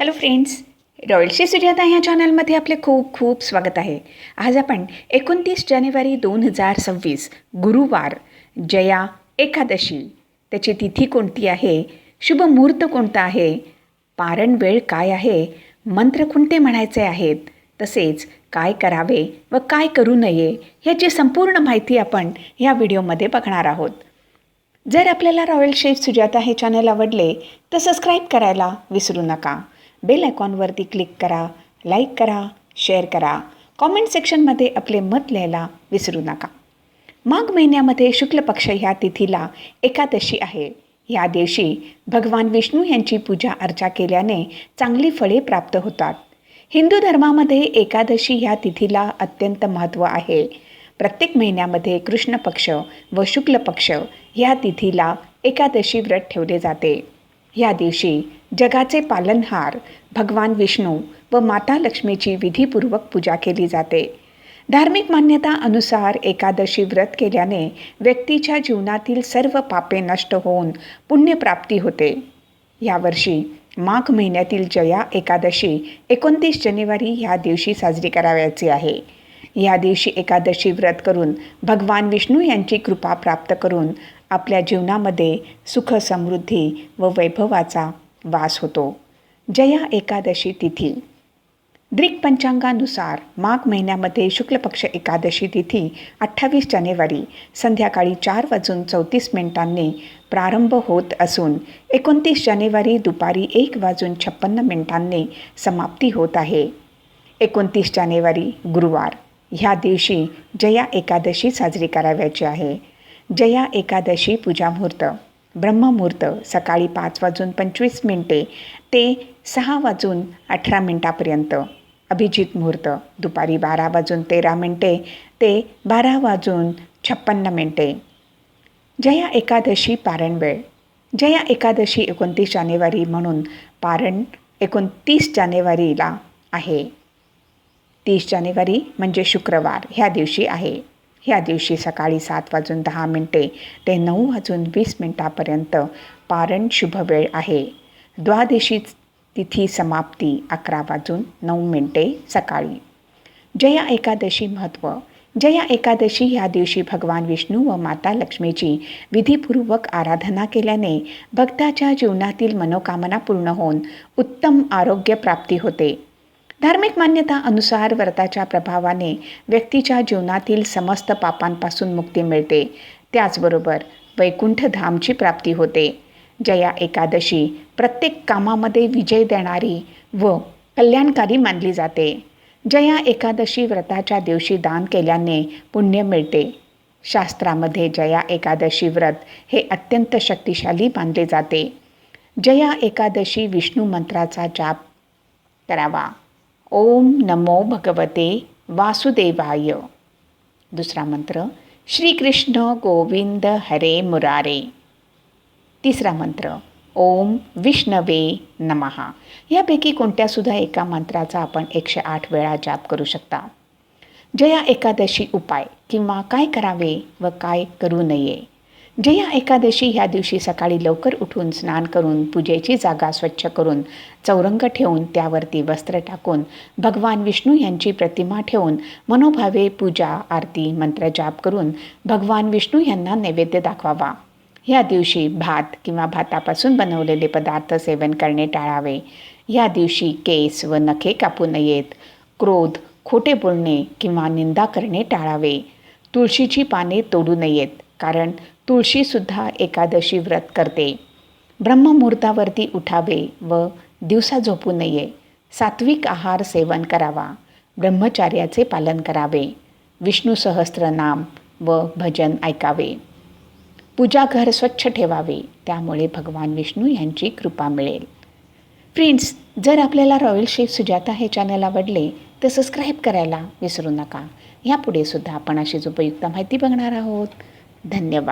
Hello friends रॉयलशी Sujata ह्या चॅनलमध्ये आपले खूप खूप स्वागत आहे. आज आपण एकोणतीस जानेवारी दोन हजार सव्वीस गुरुवार जया एकादशी. त्याची तिथी कोणती आहे? शुभ मुहूर्त कोणता आहे? पारण वेळ काय आहे? मंत्र कोणते म्हणायचे आहेत? तसेच काय करावे व काय करू नये ह्याची संपूर्ण माहिती आपण ह्या व्हिडिओमध्ये बघणार आहोत. जर आपल्याला रॉयल शेफ सुजाता हे चॅनल आवडले तर सबस्क्राईब करायला विसरू नका. बेल आयकॉनवरती क्लिक करा लाईक करा शेअर करा. कॉमेंट सेक्शनमध्ये आपले मत लिहायला विसरू नका. माघ महिन्यामध्ये शुक्ल पक्ष ह्या तिथीला एकादशी आहे. या दिवशी भगवान विष्णू यांची पूजा अर्चा केल्याने चांगली फळे प्राप्त होतात. हिंदू धर्मामध्ये एकादशी ह्या तिथीला अत्यंत महत्त्व आहे. प्रत्येक महिन्यामध्ये कृष्ण पक्ष व शुक्ल पक्ष ह्या तिथीला एकादशी व्रत ठेवले जाते. या दिवशी जगाचे पालनहार भगवान विष्णू व माता लक्ष्मीची विधीपूर्वक पूजा केली जाते. धार्मिक मान्यता अनुसार एकादशी व्रत केल्याने व्यक्तीच्या जीवनातील सर्व पापे नष्ट होऊन पुण्यप्राप्ती होते. यावर्षी माघ महिन्यातील जया एकादशी एकोणतीस जानेवारी ह्या दिवशी साजरी करावयाची आहे. या दिवशी एकादशी व्रत करून भगवान विष्णू यांची कृपा प्राप्त करून आपल्या जीवनामध्ये सुख समृद्धी व वैभवाचा वास होतो. जया एकादशी तिथी. ग्रीक पंचांगानुसार माघ महिन्यामध्ये शुक्ल पक्ष एकादशी तिथी अठ्ठावीस जानेवारी संध्याकाळी चार वाजून चौतीस मिनिटांनी प्रारंभ होत असून एकोणतीस जानेवारी दुपारी एक वाजून छप्पन्न मिनिटांनी समाप्ती होत आहे. एकोणतीस जानेवारी गुरुवार ह्या दिवशी जया एकादशी साजरी करावयाची आहे. जया एकादशी पूजामुहूर्त. ब्रह्ममुहूर्त सकाळी पाच वाजून पंचवीस मिनटे ते सहा वाजून अठरा मिनटापर्यंत. अभिजित मुहूर्त दुपारी बारा वाजून तेरा मिनटे ते बारा वाजून छप्पन्न मिनटे. जया एकादशी पारण वेळ. जया एकादशी एकोणतीस जानेवारी म्हणून पारण एकोणतीस जानेवारीला आहे. तीस जानेवारी म्हणजे शुक्रवार ह्या दिवशी आहे. ह्या दिवशी सकाळी सात वाजून दहा मिनटे ते नऊ वाजून वीस मिनटापर्यंत पारण शुभ वेळ आहे. द्वादशी तिथी समाप्ती अकरा वाजून नऊ मिनटे सकाळी. जया एकादशी महत्त्व जया एकादशी ह्या दिवशी भगवान विष्णू व माता लक्ष्मीची विधीपूर्वक आराधना केल्याने भक्ताच्या जीवनातील मनोकामना पूर्ण होऊन उत्तम आरोग्य प्राप्ती होते. धार्मिक मान्यता अनुसार व्रताच्या प्रभावाने व्यक्तीच्या जीवनातील समस्त पापांपासून मुक्ती मिळते. त्याचबरोबर वैकुंठ धामची प्राप्ती होते. जया एकादशी प्रत्येक कामामध्ये विजय देणारी व कल्याणकारी मानली जाते. जया एकादशी व्रताच्या दिवशी दान केल्याने पुण्य मिळते. शास्त्रामध्ये जया एकादशी व्रत हे अत्यंत शक्तिशाली मानले जाते. जया एकादशी विष्णू मंत्राचा जाप करावा. ओम नमो भगवते वासुदेवाय. दुसरा मंत्र श्रीकृष्ण गोविंद हरे मुरारे. तिसरा मंत्र ओम विष्णवे नमहा यापैकी कोणत्यासुद्धा एका मंत्राचा आपण एकशे आठ वेळा जाप करू शकता. जया एकादशी उपाय किंवा काय करावे व काय करू नये जया एकादशी ह्या दिवशी सकाळी लवकर उठून स्नान करून पूजेची जागा स्वच्छ करून चौरंग ठेवून त्यावरती वस्त्र टाकून भगवान विष्णू यांची प्रतिमा ठेवून मनोभावे पूजा आरती मंत्रजाप करून भगवान विष्णू यांना नैवेद्य दाखवावा. या दिवशी भात किंवा भातापासून बनवलेले पदार्थ सेवन करणे टाळावे. या दिवशी केस व नखे कापू नयेत. क्रोध खोटे बोलणे किंवा निंदा करणे टाळावे. तुळशीची पाने तोडू नयेत. कारण तुळशीसुद्धा एकादशी व्रत करते. ब्रह्ममुहूर्तावरती उठावे व दिवसा झोपू नये. सात्विक आहार सेवन करावा. ब्रह्मचार्याचे पालन करावे. विष्णू सहस्त्रनाम व भजन ऐकावे. पूजाघर स्वच्छ ठेवावे. त्यामुळे भगवान विष्णू यांची कृपा मिळेल. फ्रेंड्स जर आपल्याला रॉयल शेफ सुजाता हे चॅनल आवडले तर सबस्क्राईब करायला विसरू नका. ह्यापुढे सुद्धा आपण अशीच उपयुक्त माहिती बघणार आहोत. धन्यवाद.